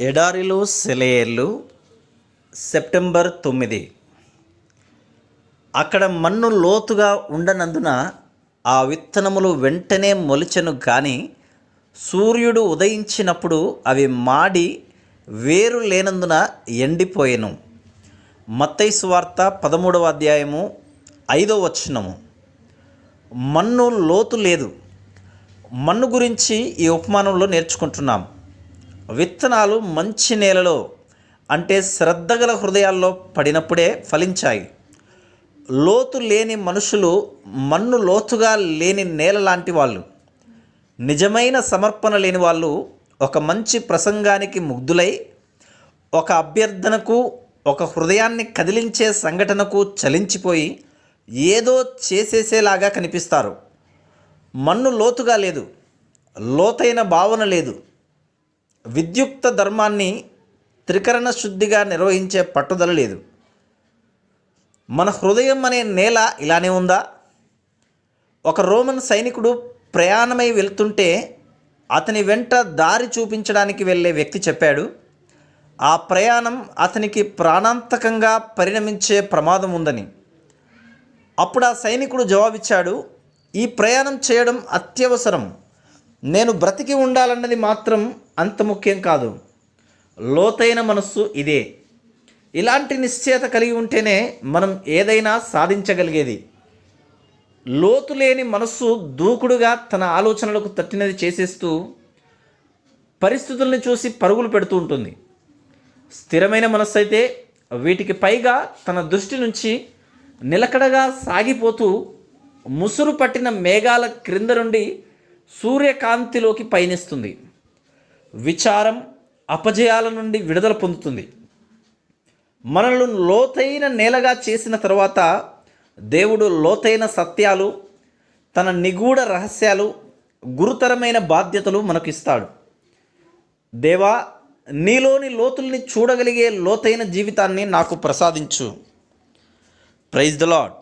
ఎడారిలో సెలయేర్లు సెప్టెంబర్ తొమ్మిది. అక్కడ మన్ను లోతుగా ఉండనందున ఆ విత్తనములు వెంటనే మొలిచెను కానీ సూర్యుడు ఉదయించినప్పుడు అవి మాడి వేరు లేనందున ఎండిపోయెను. మత్తైసు వార్త పదమూడవ అధ్యాయము ఐదో వచనము. మన్ను లోతు లేదు. మన్ను గురించి ఈ ఉపమానంలో నేర్చుకుంటున్నాం. విత్తనాలు మంచి నేలలో అంటే శ్రద్ధగల హృదయాల్లో పడినప్పుడే ఫలించాయి. లోతు లేని మనుషులు మన్ను లోతుగా లేని నేల లాంటి వాళ్ళు. నిజమైన సమర్పణ లేని వాళ్ళు ఒక మంచి ప్రసంగానికి ముగ్ధులై ఒక అభ్యర్థనకు ఒక హృదయాన్ని కదిలించే సంఘటనకు చలించిపోయి ఏదో చేసేసేలాగా కనిపిస్తారు. మన్ను లోతుగా లేదు. లోతైన భావన లేదు. విద్యుక్త ధర్మాన్ని త్రికరణ శుద్ధిగా నిర్వహించే పట్టుదల లేదు. మన హృదయం అనే నేల ఇలానే ఉందా? ఒక రోమన్ సైనికుడు ప్రయాణమై వెళ్తుంటే అతని వెంట దారి చూపించడానికి వెళ్ళే వ్యక్తి చెప్పాడు ఆ ప్రయాణం అతనికి ప్రాణాంతకంగా పరిణమించే ప్రమాదం ఉందని. అప్పుడు ఆ సైనికుడు జవాబిచ్చాడు ఈ ప్రయాణం చేయడం అత్యవసరం. నేను బ్రతికి ఉండాలన్నది మాత్రం అంత ముఖ్యం కాదు. లోతైన మనస్సు ఇదే. ఇలాంటి నిశ్చయత కలిగి ఉంటేనే మనం ఏదైనా సాధించగలిగేది. లోతు లేని మనస్సు దూకుడుగా తన ఆలోచనలకు తట్టినది చేసేస్తూ పరిస్థితుల్ని చూసి పరుగులు పెడుతూ ఉంటుంది. స్థిరమైన మనస్సు అయితే వీటికి పైగా తన దృష్టి నుంచి నిలకడగా సాగిపోతూ ముసురు పట్టిన మేఘాల క్రింద నుండి సూర్యకాంతిలోకి పయనిస్తుంది. విచారం అపజయాల నుండి విడుదల పొందుతుంది. మనలను లోతైన నేలగా చేసిన తర్వాత దేవుడు లోతైన సత్యాలు తన నిగూఢ రహస్యాలు గురుతరమైన బాధ్యతలు మనకు ఇస్తాడు దేవా నీలోని లోతుల్ని చూడగలిగే లోతైన జీవితాన్ని నాకు ప్రసాదించు. Praise the lord